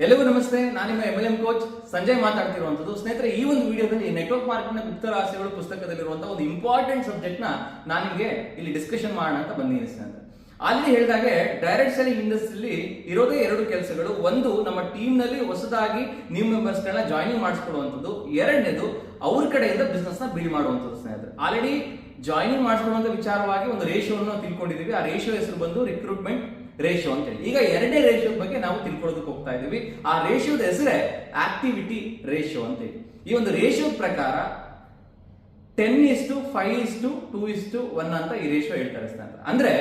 ಎಲ್ಲರಿಗೂ ನಮಸ್ತೆ, ನಾನು ನಿಮ್ಮ M L M coach Sanjay ಮಾತಾಡ್ತಿರುವಂತದ್ದು ಸ್ನೇಹಿತರೆ, ಈ ಒಂದು ವಿಡಿಯೋದಲ್ಲಿ ನೆಟ್ವರ್ಕ್ ಮಾರ್ಕೆಟ್ನ ಗುಪ್ತ ರಹಸ್ಯಗಳು ಪುಸ್ತಕದಲ್ಲಿರುವಂತಹ ಒಂದು ಇಂಪಾರ್ಟೆಂಟ್ ಸಬ್ಜೆಕ್ಟ್ನ ನಾನು ನಿಮಗೆ ಇಲ್ಲಿ ಡಿಸ್ಕಷನ್ ಮಾಡೋಣ ಅಂತ ಬಂದಿದ್ದೀನಿ ಸ್ನೇಹಿತರೆ ಅಲ್ಲಿ ಹೇಳಿದಾಗೆ ಡೈರೆಕ್ಟ್ ಸೆಲಿಂಗ್ ಇಂಡಸ್ಟ್ರಿಲಿ ಇರೋದೇ ಎರಡು ಕೆಲಸಗಳು. ಒಂದು, ನಮ್ಮ ಟೀಮ್ನಲ್ಲಿ ಹೊಸದಾಗಿ ನ್ಯೂ ಮೆಂಬರ್ಸ್ ಗಳನ್ನ ಜಾಯ್ನಿಂಗ್ ಮಾಡಿಸ್ಕೊಳ್ಳುವಂಥದ್ದು. ಎರಡನೇದು, ಅವ್ರ ಕಡೆಯಿಂದ ಬಿಸ್ನೆಸ್ನ ಬಿಲ್ಡ್ ಮಾಡುವಂಥದ್ದು ಸ್ನೇಹಿತರೆ. ಆಲ್ರೆಡಿ ಜಾಯ್ನಿಂಗ್ ಮಾಡಿಸ್ಕೊಳ್ಳುವಂತ ವಿಚಾರವಾಗಿ ಒಂದು ರೇಷಿಯೋವನ್ನು ತಿಳ್ಕೊಂಡಿದ್ದೀವಿ. ಆ ರೇಷಿಯೋ ಹೆಸರು ಬಂದು ರಿಕ್ರೂಟ್ಮೆಂಟ್ ರೇಷಿಯೋ ಅಂತ ಹೇಳಿ. ಈಗ ಎರಡನೇ ರೇಷಿಯೋ ಬಗ್ಗೆ ನಾವು ತಿಳ್ಕೊಳ್ಳೋದಕ್ಕೆ ಹೋಗ್ತಾ ಇದೀವಿ. ಆ ರೇಷಿಯೋದ ಹೆಸರೇ ಆಕ್ಟಿವಿಟಿ ರೇಷಿಯೋ ಅಂತ ಹೇಳಿ. ಈ ಒಂದು ರೇಷಿಯೋ ಪ್ರಕಾರ ten is to five is to two is to one ಅಂತ ಈ ರೇಷಿಯೋ ಹೇಳ್ತಾರೆ ಅಂದ್ರೆ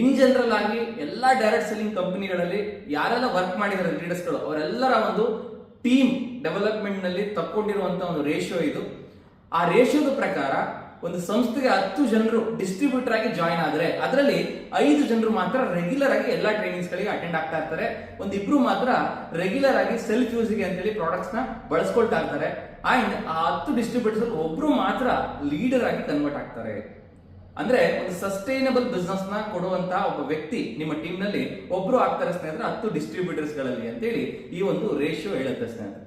ಇನ್ ಜನರಲ್ ಆಗಿ ಎಲ್ಲಾ ಡೈರೆಕ್ಟ್ ಸೆಲ್ಲಿಂಗ್ ಕಂಪನಿಗಳಲ್ಲಿ ಯಾರೆಲ್ಲ ವರ್ಕ್ ಮಾಡಿದ್ದಾರೆ ಲೀಡರ್ಸ್ಗಳು, ಅವರೆಲ್ಲರ ಒಂದು ಟೀಮ್ ಡೆವಲಪ್ಮೆಂಟ್ನಲ್ಲಿ ತಕ್ಕೊಂಡಿರುವಂತ ಒಂದು ರೇಷಿಯೋ ಇದು. ಆ ರೇಷಿಯೋದ ಪ್ರಕಾರ ಒಂದು ಸಂಸ್ಥೆಗೆ ಹತ್ತು ಜನರು ಡಿಸ್ಟ್ರಿಬ್ಯೂಟರ್ ಆಗಿ ಜಾಯಿನ್ ಆದ್ರೆ ಅದರಲ್ಲಿ ಐದು ಜನರು ಮಾತ್ರ ರೆಗ್ಯುಲರ್ ಆಗಿ ಎಲ್ಲ ಟ್ರೈನಿಂಗ್ಸ್ ಗಳಿಗೆ ಅಟೆಂಡ್ ಆಗ್ತಾ ಇರ್ತಾರೆ. ಒಂದ್ ಇಬ್ರು ಮಾತ್ರ ರೆಗ್ಯುಲರ್ ಆಗಿ ಸೆಲ್ಫ್ ಯೂಸ್ಗೆ ಅಂತೇಳಿ ಪ್ರಾಡಕ್ಟ್ಸ್ನ ಬಳಸ್ಕೊಳ್ತಾ ಇರ್ತಾರೆ. ಅಂಡ್ ಆ ಹತ್ತು ಡಿಸ್ಟ್ರಿಬ್ಯೂಟರ್ಸ್ ಒಬ್ರು ಮಾತ್ರ ಲೀಡರ್ ಆಗಿ ಕನ್ವರ್ಟ್ ಆಗ್ತಾರೆ. ಅಂದ್ರೆ ಒಂದು ಸಸ್ಟೈನಬಲ್ ಬಿಸ್ನೆಸ್ನ ಕೊಡುವಂತ ಒಬ್ಬ ವ್ಯಕ್ತಿ ನಿಮ್ಮ ಟೀಮ್ನಲ್ಲಿ ಒಬ್ರು ಆಗ್ತಾರೆ ಸ್ನೇಹಿತರೆ ಹತ್ತು ಡಿಸ್ಟ್ರಿಬ್ಯೂಟರ್ಸ್ಗಳಲ್ಲಿ ಅಂತೇಳಿ ಈ ಒಂದು ರೇಷಿಯೋ ಹೇಳುತ್ತೆ ಸ್ನೇಹಿತರೆ.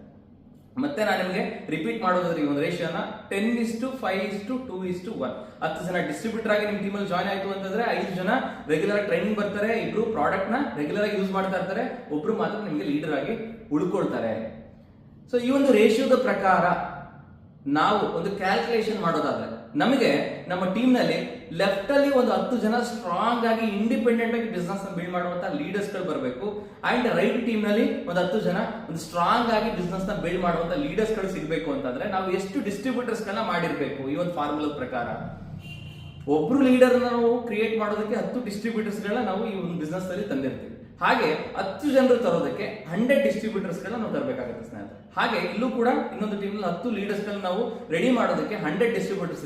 ಮತ್ತೆ ನಾನು ನಿಮಗೆ ರಿಪೀಟ್ ಮಾಡೋದ್ರ ಈ ಒಂದು ರೇಷಿಯೋನ ten is to five is to two is to one ಹತ್ತು ಜನ ಡಿಸ್ಟ್ರಿಬ್ಯೂಟರ್ ಆಗಿ ನಿಮ್ಮ ಟೀಮಲ್ಲಿ ಜಾಯ್ನ್ ಆಯ್ತು ಅಂತಂದ್ರೆ ಐದು ಜನ ರೆಗ್ಯುಲರ್ ಟ್ರೈನಿಂಗ್ ಬರ್ತಾರೆ, ಇಬ್ರು ಪ್ರಾಡಕ್ಟ್ನ ರೆಗ್ಯುಲರ್ ಆಗಿ ಯೂಸ್ ಮಾಡ್ತಾ ಇರ್ತಾರೆ, ಒಬ್ರು ಮಾತ್ರ ನಿಮಗೆ ಲೀಡರ್ ಆಗಿ ಉಳ್ಕೊಳ್ತಾರೆ. ಸೊ ಈ ಒಂದು ರೇಷಿಯೋದ ಪ್ರಕಾರ ನಾವು ಒಂದು ಕ್ಯಾಲ್ಕುಲೇಷನ್ ಮಾಡೋದಾದ್ರೆ ನಮಗೆ ನಮ್ಮ ಟೀಮ್ನಲ್ಲಿ ಲೆಫ್ಟ್ ಅಲ್ಲಿ ಒಂದು ಹತ್ತು ಜನ ಸ್ಟ್ರಾಂಗ್ ಆಗಿ ಇಂಡಿಪೆಂಡೆಂಟ್ ಆಗಿ ಬಿಸ್ನೆಸ್ ಬಿಲ್ಡ್ ಮಾಡುವಂತ ಲೀಡರ್ಸ್ಗಳು ಬರಬೇಕು. ಅಂಡ್ ರೈಟ್ ಟೀಮ್ನಲ್ಲಿ ಒಂದು ಹತ್ತು ಜನ ಒಂದು ಸ್ಟ್ರಾಂಗ್ ಆಗಿ ಬಿಸ್ನೆಸ್ನ ಬಿಲ್ಡ್ ಮಾಡುವಂತ ಲೀಡರ್ಸ್ಗಳು ಸಿಗಬೇಕು ಅಂತಂದ್ರೆ ನಾವು ಎಷ್ಟು ಡಿಸ್ಟ್ರಿಬ್ಯೂಟರ್ಸ್ ಗಳನ್ನ ಮಾಡಿರ್ಬೇಕು ಈ ಒಂದು ಫಾರ್ಮುಲಾ ಪ್ರಕಾರ. ಒಬ್ರು ಲೀಡರ್ ನಾವು ಕ್ರಿಯೇಟ್ ಮಾಡೋದಕ್ಕೆ ಹತ್ತು ಡಿಸ್ಟ್ರಿಬ್ಯೂಟರ್ಸ್ ಗಳನ್ನ ನಾವು ಈ ಒಂದು ಬಿಸ್ನೆಸ್ ಅಲ್ಲಿ ತಂದಿರ್ತೀವಿ. ಹಾಗೆ ಹತ್ತು ಜನರು ತರೋದಕ್ಕೆ ಹಂಡ್ರೆಡ್ ಡಿಸ್ಟ್ರಿಬ್ಯೂಟರ್ಸ್ ನಾವು ತರಬೇಕಾಗುತ್ತೆ ಸ್ನೇಹಿತರೆ. ಹಾಗೆ ಇಲ್ಲೂ ಕೂಡ ಇನ್ನೊಂದು ಟೀಮ್ ಹತ್ತು ಲೀಡರ್ಸ್ ನಾವು ರೆಡಿ ಮಾಡೋದಕ್ಕೆ ಹಂಡ್ರೆಡ್ ಡಿಸ್ಟ್ರಿಬ್ಯೂಟರ್ಸ್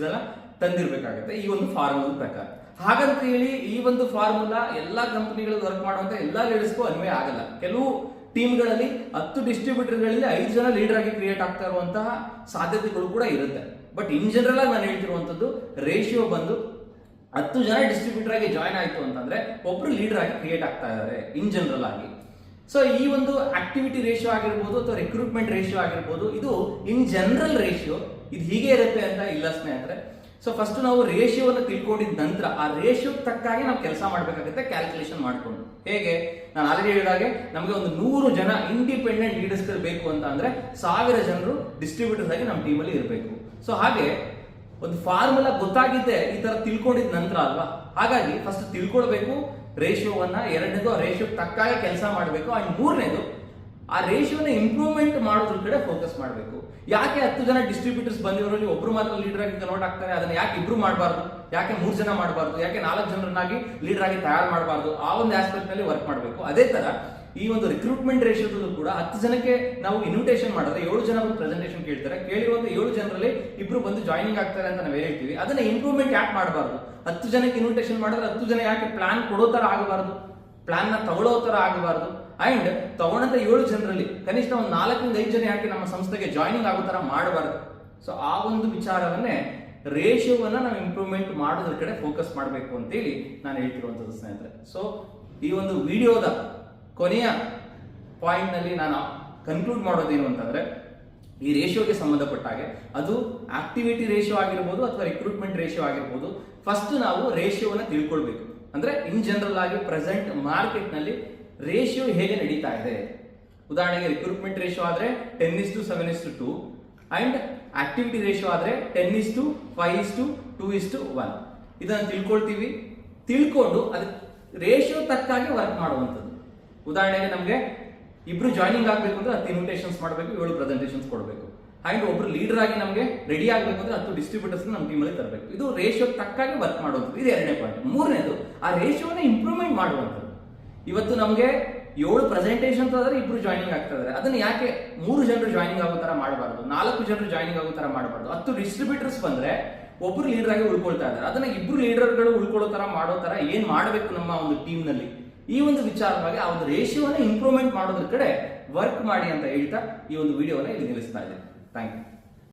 ತಂದಿರಬೇಕಾಗುತ್ತೆ ಈ ಒಂದು ಫಾರ್ಮುಲಾ ಪ್ರಕಾರ. ಹಾಗಂತ ಹೇಳಿ ಈ ಒಂದು ಫಾರ್ಮುಲಾ ಎಲ್ಲಾ ಕಂಪನಿಗಳು ವರ್ಕ್ ಮಾಡುವಂತ ಎಲ್ಲಾ ಲೀಡರ್ಸ್ಗೂ ಅನ್ವಯ ಆಗಲ್ಲ. ಕೆಲವು ಟೀಮ್ಗಳಲ್ಲಿ ಹತ್ತು ಡಿಸ್ಟ್ರಿಬ್ಯೂಟರ್ಗಳಲ್ಲಿ ಐದು ಜನ ಲೀಡರ್ ಆಗಿ ಕ್ರಿಯೇಟ್ ಆಗ್ತಾ ಇರುವಂತಹ ಸಾಧ್ಯತೆಗಳು ಕೂಡ ಇರುತ್ತೆ. ಬಟ್ ಇನ್ ಜನರಲ್ ಆಗಿ ನಾನು ಹೇಳ್ತಿರುವಂತದ್ದು ರೇಷಿಯೋ ಬಂದು ಹತ್ತು ಜನ ಡಿಸ್ಟ್ರಿಬ್ಯೂಟರ್ ಆಗಿ ಜಾಯ್ನ್ ಆಯಿತು ಅಂತಂದ್ರೆ ಒಬ್ರು ಲೀಡರ್ ಆಗಿ ಕ್ರಿಯೇಟ್ ಆಗ್ತಾ ಇದ್ದಾರೆ ಇನ್ ಜನರಲ್ ಆಗಿ. ಸೊ ಈ ಒಂದು ಆಕ್ಟಿವಿಟಿ ರೇಷಿಯೋ ಆಗಿರ್ಬೋದು ಅಥವಾ ರಿಕ್ರೂಟ್ಮೆಂಟ್ ರೇಷಿಯೋ ಆಗಿರ್ಬೋದು, ಇದು ಇನ್ ಜನರಲ್ ರೇಷಿಯೋ ಇದು ಹೀಗೆ ಇರುತ್ತೆ ಅಂತ ಇಲ್ಲ ಸ್ನೇಹಿತರೆ. ಸೊ ಫಸ್ಟ್ ನಾವು ರೇಷಿಯೋವನ್ನು ತಿಳ್ಕೊಂಡಿದ ನಂತರ ಆ ರೇಷಿಯೋ ತಕ್ಕಾಗಿ ನಾವು ಕೆಲಸ ಮಾಡಬೇಕಾಗುತ್ತೆ ಕ್ಯಾಲ್ಕುಲೇಷನ್ ಮಾಡಿಕೊಂಡು. ಹೇಗೆ? ನಾನು ಆಲ್ರೆಡಿ ಹೇಳಿದಾಗೆ ನಮಗೆ ಒಂದು ನೂರು ಜನ ಇಂಡಿಪೆಂಡೆಂಟ್ ಲೀಡರ್ಸ್ ಬೇಕು ಅಂತ ಅಂದ್ರೆ ಸಾವಿರ ಜನರು ಡಿಸ್ಟ್ರಿಬ್ಯೂಟರ್ಸ್ ಆಗಿ ನಮ್ಮ ಟೀಮಲ್ಲಿ ಇರಬೇಕು. ಸೊ ಹಾಗೆ ಒಂದು ಫಾರ್ಮುಲಾ ಗೊತ್ತಾಗಿದ್ದೆ ಈ ತರ ತಿಳ್ಕೊಂಡಿದ ನಂತರ ಅಲ್ವಾ? ಹಾಗಾಗಿ ಫಸ್ಟ್ ತಿಳ್ಕೊಳ್ಬೇಕು ರೇಷಿಯೋವನ್ನ ಎರಡನೇದು ಆ ರೇಷಿಯೋ ತಕ್ಕಾಗ ಕೆಲಸ ಮಾಡಬೇಕು ಅಂಡ್ ಮೂರನೇದು ಆ ರೇಷಿಯೋನ ಇಂಪ್ರೂವ್ಮೆಂಟ್ ಮಾಡೋದ್ರ ಕಡೆ ಫೋಕಸ್ ಮಾಡಬೇಕು. ಯಾಕೆ ಹತ್ತು ಜನ ಡಿಸ್ಟ್ರಿಬ್ಯೂಟರ್ಸ್ ಬಂದಿರೋರಲ್ಲಿ ಒಬ್ರು ಮಾತ್ರ ಲೀಡರ್ ಆಗಿ ಕನ್ವರ್ಟ್ ಆಗ್ತಾರೆ? ಅದನ್ನ ಯಾಕೆ ಇಬ್ರು ಮಾಡಬಾರ್ದು? ಯಾಕೆ ಮೂರು ಜನ ಮಾಡಬಾರ್ದು? ಯಾಕೆ ನಾಲ್ಕು ಜನರನ್ನಾಗಿ ಲೀಡರ್ ಆಗಿ ತಯಾರು ಮಾಡಬಾರ್ದು? ಆ ಒಂದು ಆಸ್ಪೆಕ್ಟ್ನಲ್ಲಿ ವರ್ಕ್ ಮಾಡಬೇಕು. ಅದೇ ತರ ಈ ಒಂದು ರಿಕ್ರೂಟ್ಮೆಂಟ್ ರೇಷಿಯೋದಲ್ಲೂ ಕೂಡ ಹತ್ತು ಜನಕ್ಕೆ ನಾವು ಇನ್ವಿಟೇಷನ್ ಮಾಡಿದ್ರೆ, ಏಳು ಜನ ಬಂದು ಪ್ರೆಸೆಂಟೇಷನ್ ಕೇಳ್ತಾರೆ. ಕೇಳಿರುವಂತ ಏಳು ಜನರಲ್ಲಿ ಇಬ್ರು ಬಂದು ಜಾಯ್ನಿಂಗ್ ಆಗ್ತಾರೆ ಅಂತ ನಾವು ಹೇಳ್ತೀವಿ. ಅದನ್ನ ಇಂಪ್ರೂವ್ಮೆಂಟ್ ಯಾಕೆ ಮಾಡಬಾರ್ದು? ಹತ್ತು ಜನಕ್ಕೆ ಇನ್ವಿಟೇಷನ್ ಮಾಡಿದ್ರೆ ಹತ್ತು ಜನ ಯಾಕೆ ಪ್ಲಾನ್ ಕೊಡೋ ತರ ಆಗಬಾರ್ದು? ಪ್ಲಾನ್ನ ತಗೊಳ್ಳೋ ತರ ಆಗಬಾರ್ದು. ಅಂಡ್ ತಗೊಂಡಂತ ಏಳು ಜನರಲ್ಲಿ ಕನಿಷ್ಠ ಒಂದು ನಾಲ್ಕರಿಂದ ಐದು ಜನ ಯಾಕೆ ನಮ್ಮ ಸಂಸ್ಥೆಗೆ ಜಾಯ್ನಿಂಗ್ ಆಗೋ ತರ ಮಾಡಬಾರ್ದು. ಸೊ ಆ ಒಂದು ವಿಚಾರವನ್ನೇ ರೇಷಿಯೋವನ್ನ ನಾವು ಇಂಪ್ರೂವ್ಮೆಂಟ್ ಮಾಡೋದ್ರ ಕಡೆ ಫೋಕಸ್ ಮಾಡಬೇಕು ಅಂತೇಳಿ ನಾನು ಹೇಳ್ತಿರುವಂತದ್ದು ಸ್ನೇಹಿತರೆ. ಸೊ ಈ ಒಂದು ವಿಡಿಯೋದ ಕೊನೆಯ ಪಾಯಿಂಟ್ನಲ್ಲಿ ನಾನು ಕನ್ಕ್ಲೂಡ್ ಮಾಡೋದೇನು ಅಂತಂದ್ರೆ, ಈ ರೇಷಿಯೋಗೆ ಸಂಬಂಧಪಟ್ಟ ಹಾಗೆ, ಅದು ಆಕ್ಟಿವಿಟಿ ರೇಷಿಯೋ ಆಗಿರ್ಬೋದು ಅಥವಾ ರಿಕ್ರೂಟ್ಮೆಂಟ್ ರೇಷಿಯೋ ಆಗಿರ್ಬೋದು ಫಸ್ಟ್ ನಾವು ರೇಷಿಯೋನ ತಿಳ್ಕೊಳ್ಬೇಕು. ಅಂದ್ರೆ ಇನ್ ಜನರಲ್ ಆಗಿ ಪ್ರೆಸೆಂಟ್ ಮಾರ್ಕೆಟ್ನಲ್ಲಿ ರೇಷಿಯೋ ಹೇಗೆ ನಡೀತಾ ಇದೆ. ಉದಾಹರಣೆಗೆ ರಿಕ್ರೂಟ್ಮೆಂಟ್ ರೇಷಿಯೋ ಆದ್ರೆ ten is to seven is to two and activity ratio ಆದ್ರೆ ten is to five is to two is to one ಇದನ್ನು ತಿಳ್ಕೊಳ್ತೀವಿ. ತಿಳ್ಕೊಂಡು ಅದಕ್ಕೆ ರೇಷಿಯೋ ತಕ್ಕಾಗಿ ವರ್ಕ್ ಮಾಡುವಂಥದ್ದು. ಉದಾಹರಣೆಗೆ ನಮಗೆ ಇಬ್ರು ಜಾಯ್ನಿಂಗ್ ಆಗಬೇಕು ಅಂದ್ರೆ ಹತ್ತು ಇನ್ವಿಟೇಷನ್ಸ್ ಮಾಡಬೇಕು, ಏಳು ಪ್ರೆಸೆಂಟೇಷನ್ಸ್ ಕೊಡಬೇಕು. ಹಾಗೆ ಒಬ್ರು ಲೀಡರ್ ಆಗಿ ನಮಗೆ ರೆಡಿ ಆಗಬೇಕು ಅಂದ್ರೆ ಹತ್ತು ಡಿಸ್ಟ್ರಿಬ್ಯೂಟರ್ಸ್ ನಮ್ಮ ಟೀಮಲ್ಲಿ ತರಬೇಕು. ಇದು ರೇಷಿಯೋ ತಕ್ಕಾಗಿ ವರ್ಕ್ ಮಾಡೋದು. ಇದು ಎರಡನೇ ಪಾಯಿಂಟ್ ಮೂರನೇದು, ಆ ರೇಷಿಯೋನ ಇಂಪ್ರೂವ್ಮೆಂಟ್ ಮಾಡುವಂಥದ್ದು. ಇವತ್ತು ನಮಗೆ ಏಳು ಪ್ರೆಸೆಂಟೇಷನ್ಸ್ ಆದರೆ ಇಬ್ರು ಜಾಯ್ನಿಂಗ್ ಆಗ್ತಾ ಇದ್ದಾರೆ ಅದನ್ನ ಯಾಕೆ ಮೂರು ಜನರು ಜಾಯ್ನಿಂಗ್ ಆಗೋ ತರ ಮಾಡಬಾರ್ದು, ನಾಲ್ಕು ಜನರು ಜಾಯ್ನಿಂಗ್ ಆಗೋ ತರ ಮಾಡಬಾರ್ದು. ಹತ್ತು ಡಿಸ್ಟ್ರಿಬ್ಯೂಟರ್ಸ್ ಬಂದ್ರೆ ಒಬ್ರು ಲೀಡರ್ ಆಗಿ ಉಳ್ಕೊಳ್ತಾ ಇದ್ದಾರೆ ಅದನ್ನ ಇಬ್ರು ಲೀಡರ್ಗಳು ಉಳ್ಕೊಳ್ಳೋ ತರ ಮಾಡೋ ತರ ಏನ್ ಮಾಡಬೇಕು ನಮ್ಮ ಒಂದು ಟೀಮ್ನಲ್ಲಿ? ಈ ಒಂದು ವಿಚಾರವಾಗಿ ಆ ಒಂದು ರೇಷಿಯೋನ ಇಂಪ್ರೂವ್ಮೆಂಟ್ ಮಾಡೋದ್ರ ಕಡೆ ವರ್ಕ್ ಮಾಡಿ ಅಂತ ಹೇಳ್ತಾ ಈ ಒಂದು ವಿಡಿಯೋನ ಇಲ್ಲಿ ನಿಲ್ಲಿಸ್ತಾ ಇದ್ದೇನೆ. Thank you